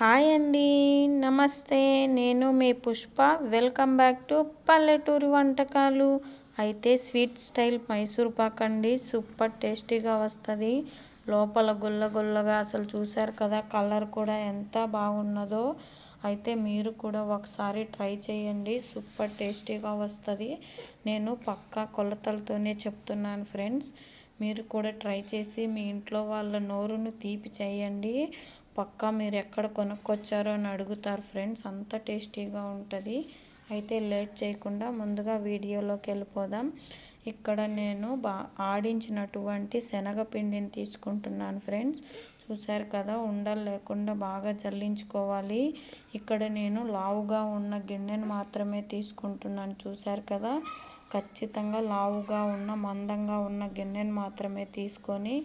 Hi అండి నమస్తే. నేను మీ పుష్ప. వెల్కమ్ బ్యాక్ టు పల్లెటూరి వంటకాలు. అయితే స్వీట్ స్టైల్ మైసూర్ పాక్ అండి. సూపర్ టేస్టీగా వస్తుంది. లోపల గుల్ల గుల్లగా అసలు చూశారు కదా కలర్ కూడా ఎంత బాగున్నదో. అయితే మీరు కూడా ఒకసారి ట్రై చేయండి. సూపర్ టేస్టీగా వస్తుంది. నేను పక్కా కొలతలతోనే చెప్తున్నాను ఫ్రెండ్స్. మీరు కూడా ట్రై చేసి మీ ఇంట్లో వాళ్ళ నోరును తీపి చేయండి. పక్కా మీరు ఎక్కడ కొనుక్కొచ్చారో అని అడుగుతారు ఫ్రెండ్స్. అంత టేస్టీగా ఉంటుంది. అయితే లేట్ చేయకుండా ముందుగా వీడియోలోకి వెళ్ళిపోదాం. ఇక్కడ నేను బా ఆడించినటువంటి శనగపిండిని తీసుకుంటున్నాను ఫ్రెండ్స్. చూసారు కదా ఉండలు లేకుండా బాగా జల్లించుకోవాలి. ఇక్కడ నేను లావుగా ఉన్న గిన్నెను మాత్రమే తీసుకుంటున్నాను. చూసారు కదా ఖచ్చితంగా లావుగా ఉన్న మందంగా ఉన్న గిన్నెను మాత్రమే తీసుకొని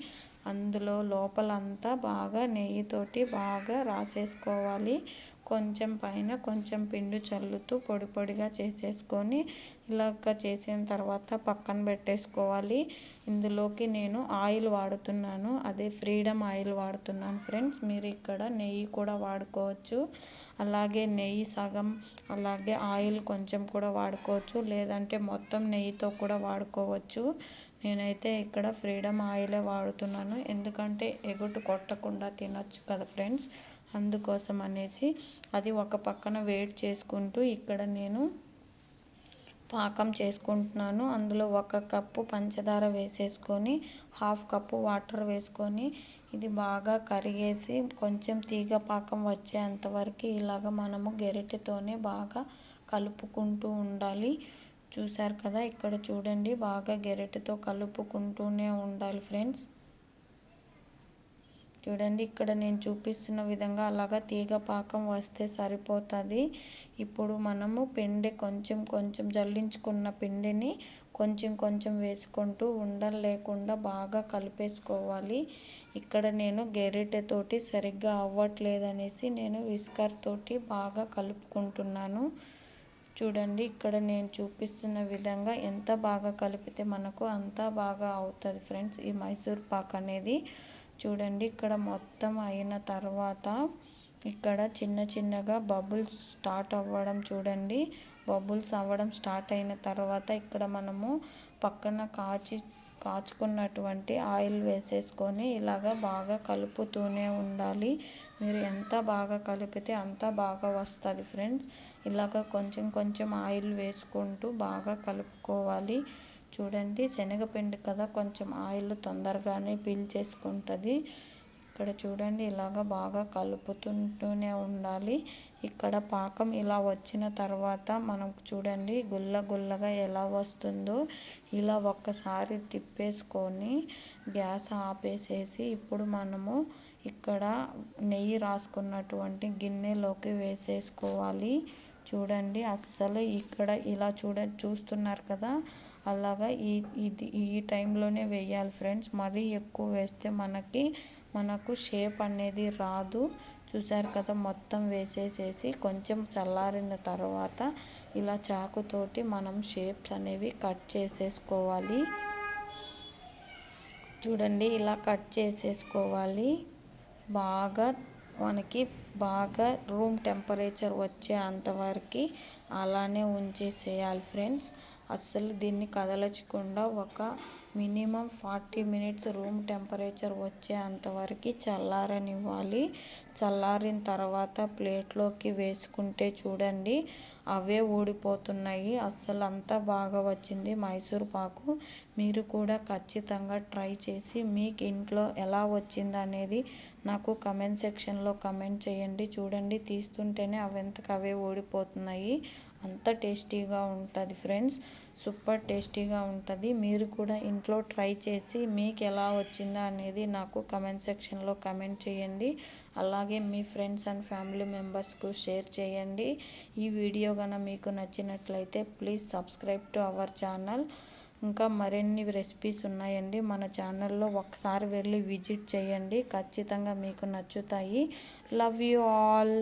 అందులో లోపలంతా బాగా నెయ్యితోటి బాగా రాసేసుకోవాలి. కొంచెం పైన కొంచెం పిండి చల్లుతూ పొడి పొడిగా చేసేసుకొని ఇలాగ చేసిన తర్వాత పక్కన పెట్టేసుకోవాలి. ఇందులోకి నేను ఆయిల్ వాడుతున్నాను. అదే ఫ్రీడమ్ ఆయిల్ వాడుతున్నాను ఫ్రెండ్స్. మీరు ఇక్కడ నెయ్యి కూడా వాడుకోవచ్చు. అలాగే నెయ్యి సగం అలాగే ఆయిల్ కొంచెం కూడా వాడుకోవచ్చు. లేదంటే మొత్తం నెయ్యితో కూడా వాడుకోవచ్చు. నేనైతే ఇక్కడ ఫ్రీడమ్ ఆయిలే వాడుతున్నాను. ఎందుకంటే ఎగుటు కొట్టకుండా తినొచ్చు కదా ఫ్రెండ్స్. అందుకోసం అనేసి అది ఒక పక్కన వెయిట్ చేసుకుంటూ ఇక్కడ నేను పాకం చేసుకుంటున్నాను. అందులో ఒక కప్పు పంచదార వేసేసుకొని హాఫ్ కప్పు వాటర్ వేసుకొని ఇది బాగా కరిగేసి కొంచెం తీగ పాకం వచ్చేంత వరకు ఇలాగ మనము గెరిటెతోనే బాగా కలుపుకుంటూ ఉండాలి. చూసారు కదా? ఇక్కడ చూడండి బాగా గెరిటెతో కలుపుకుంటూనే ఉండాలి ఫ్రెండ్స్. చూడండి ఇక్కడ నేను చూపిస్తున్న విధంగా అలాగా తీగ పాకం వస్తే సరిపోతుంది. ఇప్పుడు మనము పిండి కొంచెం కొంచెం జల్లించుకున్న పిండిని కొంచెం కొంచెం వేసుకుంటూ ఉండలు లేకుండా బాగా కలిపేసుకోవాలి. ఇక్కడ నేను గెరిటెతోటి సరిగ్గా అవ్వట్లేదనేసి నేను విస్కర్ తోటి బాగా కలుపుకుంటున్నాను. చూడండి ఇక్కడ నేను చూపిస్తున్న విధంగా ఎంత బాగా కలిపితే మనకు అంత బాగా అవుతుంది ఫ్రెండ్స్ ఈ మైసూర్ పాక్ అనేది చూడండి ఇక్కడ మొత్తం అయిన తర్వాత ఇక్కడ చిన్న చిన్నగా బబుల్స్ స్టార్ట్ అవ్వడం చూడండి. బబుల్స్ అవ్వడం స్టార్ట్ అయిన తర్వాత ఇక్కడ మనము పక్కన కాచి కాచుకున్నటువంటి ఆయిల్ వేసేసుకొని ఇలాగ బాగా కలుపుతూనే ఉండాలి. మీరు ఎంత బాగా కలిపితే అంత బాగా వస్తుంది ఫ్రెండ్స్. ఇలాగ కొంచెం కొంచెం ఆయిల్ వేసుకుంటూ బాగా కలుపుకోవాలి. చూడండి శనగపిండి కదా కొంచెం ఆయిల్ తొందరగానే పీల్చేసుకుంటుంది ఇక్కడ చూడండి ఇలాగ బాగా కలుపుతుంటూనే ఉండాలి. ఇక్కడ పాకం ఇలా వచ్చిన తర్వాత మనం చూడండి గుల్ల గుల్లగా ఎలా వస్తుందో. ఇలా ఒక్కసారి తిప్పేసుకొని గ్యాస్ ఆపేసేసి ఇప్పుడు మనము ఇక్కడ నెయ్యి రాసుకున్నటువంటి గిన్నెలోకి వేసేసుకోవాలి. చూడండి అస్సలు ఇక్కడ ఇలా చూడ చూస్తున్నారు కదా. అలాగా ఈ ఇది ఈ టైంలోనే వేయాలి ఫ్రెండ్స్. మరీ ఎక్కువ వేస్తే మనకి మనకు షేప్ అనేది రాదు. చూసారు కదా మొత్తం వేసేసేసి కొంచెం చల్లారిన తర్వాత ఇలా చాకుతోటి మనం షేప్స్ అనేవి కట్ చేసేసుకోవాలి. చూడండి ఇలా కట్ చేసేసుకోవాలి. బాగా మనకి బాగా రూమ్ టెంపరేచర్ వచ్చే అంతవరకు అలానే ఉంచేసేయాలి ఫ్రెండ్స్. అస్సలు దీన్ని కదలచకుండా ఒక minimum forty minutes room temperature వచ్చే అంతవరకు చల్లారనివ్వాలి. చల్లారిన తర్వాత ప్లేట్లోకి వేసుకుంటే చూడండి అవే ఊడిపోతున్నాయి. అస్సలు అంతా బాగా వచ్చింది మైసూర్ పాకు. మీరు కూడా ఖచ్చితంగా ట్రై చేసి మీకు ఇంట్లో ఎలా వచ్చింది అనేది నాకు కమెంట్ సెక్షన్లో కమెంట్ చేయండి. చూడండి తీస్తుంటేనే అవెంతకు అవే ఊడిపోతున్నాయి. అంత టేస్టీగా ఉంటుంది ఫ్రెండ్స్. సూపర్ టేస్టీగా ఉంటుంది. మీరు కూడా ఇంట్లో ట్రై చేసి మీకు ఎలా వచ్చిందా అనేది నాకు కమెంట్ సెక్షన్లో కమెంట్ చేయండి. అలాగే మీ ఫ్రెండ్స్ అండ్ ఫ్యామిలీ మెంబర్స్కు షేర్ చేయండి. ఈ వీడియో కనుక మీకు నచ్చినట్లయితే please subscribe to our channel ఇంకా మరిన్ని రెసిపీస్ ఉన్నాయండి. మన ఛానల్లో ఒకసారి వెళ్ళి విజిట్ చేయండి. ఖచ్చితంగా మీకు నచ్చుతాయి. Love you all